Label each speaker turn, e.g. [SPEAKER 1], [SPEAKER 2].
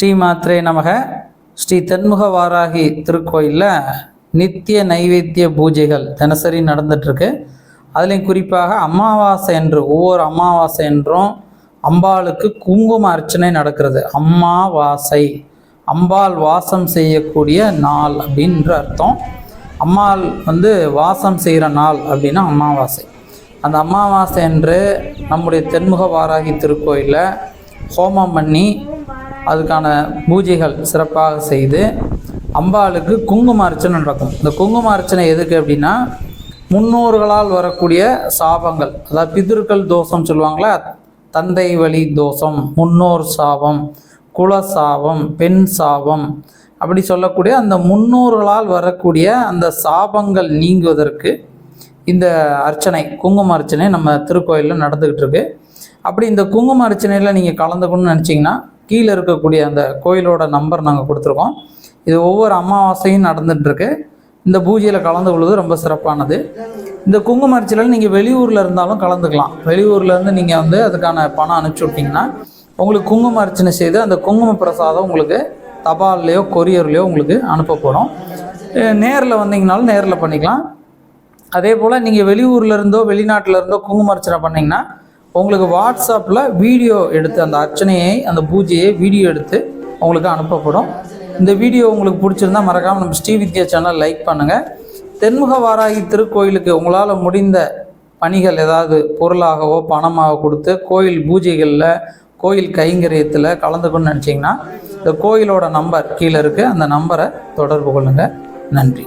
[SPEAKER 1] ஸ்ரீ மாத்ரே நமக. ஸ்ரீ தென்முக வாராகி திருக்கோயிலில் நித்திய நைவேத்திய பூஜைகள் தினசரி நடந்துட்டுருக்கு. அதுலேயும் குறிப்பாக அமாவாசை என்று ஒவ்வொரு அமாவாசை என்றும் அம்பாளுக்கு குங்கும அர்ச்சனை நடக்கிறது. அம்மாவாசை அம்பாள் வாசம் செய்யக்கூடிய நாள் அப்படின்ற அர்த்தம். அம்மாள் வந்து வாசம் செய்கிற நாள் அப்படின்னா அமாவாசை. அந்த அமாவாசை என்று நம்முடைய தென்முக வாராகி திருக்கோயிலில் ஹோமம் பண்ணி அதுக்கான பூஜைகள் சிறப்பாக செய்து அம்பாளுக்கு குங்கும அர்ச்சனை நடக்கும். இந்த குங்கும அர்ச்சனை எதுக்கு அப்படின்னா முன்னோர்களால் வரக்கூடிய சாபங்கள் அதாவது பிதிர்கள் தோஷம் சொல்லுவாங்களே தந்தை வழி தோஷம் முன்னோர் சாபம் குல சாபம் பெண் சாபம் அப்படி சொல்லக்கூடிய அந்த முன்னோர்களால் வரக்கூடிய அந்த சாபங்கள் நீங்குவதற்கு இந்த அர்ச்சனை குங்கும அர்ச்சனை நம்ம திருக்கோயிலில் நடந்துக்கிட்டு இருக்கு. அப்படி இந்த குங்கும அர்ச்சனையில் நீங்கள் கலந்துக்கணும்னு நினச்சிங்கன்னா கீழே இருக்கக்கூடிய அந்த கோயிலோட நம்பர் நாங்கள் கொடுத்துருக்கோம். இது ஒவ்வொரு அமாவாசையும் நடந்துகிட்ருக்கு இந்த பூஜையில் கலந்து கொள்வது ரொம்ப சிறப்பானது. இந்த குங்கும அர்ச்சனையில் நீங்கள் வெளியூரில் இருந்தாலும் கலந்துக்கலாம். வெளியூர்லேருந்து நீங்கள் வந்து அதுக்கான பணம் அனுப்பிச்சி விட்டிங்கன்னா உங்களுக்கு குங்கும அர்ச்சனை செய்து அந்த குங்கும பிரசாதம் உங்களுக்கு தபால்லையோ கொரியர்லையோ உங்களுக்கு அனுப்பப்படும் நேரில் வந்தீங்கனாலும் நேரில் பண்ணிக்கலாம். அதே போல் நீங்கள் வெளியூர்ல இருந்தோ வெளிநாட்டில் இருந்தோ குங்கும அர்ச்சனை பண்ணிங்கன்னா உங்களுக்கு வாட்ஸ்அப்பில் வீடியோ எடுத்து அந்த அர்ச்சனையை அந்த பூஜையை வீடியோ எடுத்து உங்களுக்கு அனுப்பப்படும். இந்த வீடியோ உங்களுக்கு பிடிச்சிருந்தா மறக்காமல் நம்ம ஸ்ரீ வித்யா சேனல் லைக் பண்ணுங்கள் தென்முக வாராகி திருக்கோயிலுக்கு உங்களால் முடிந்த பணிகள் ஏதாவது பொருளாகவோ பணமாக கொடுத்து கோயில் பூஜைகளில் கோயில் கைங்கரியத்தில் கலந்துக்கணும்னு நினச்சிங்கன்னா இந்த கோயிலோட நம்பர் கீழே இருக்குது அந்த நம்பரை தொடர்பு கொள்ளுங்கள் நன்றி.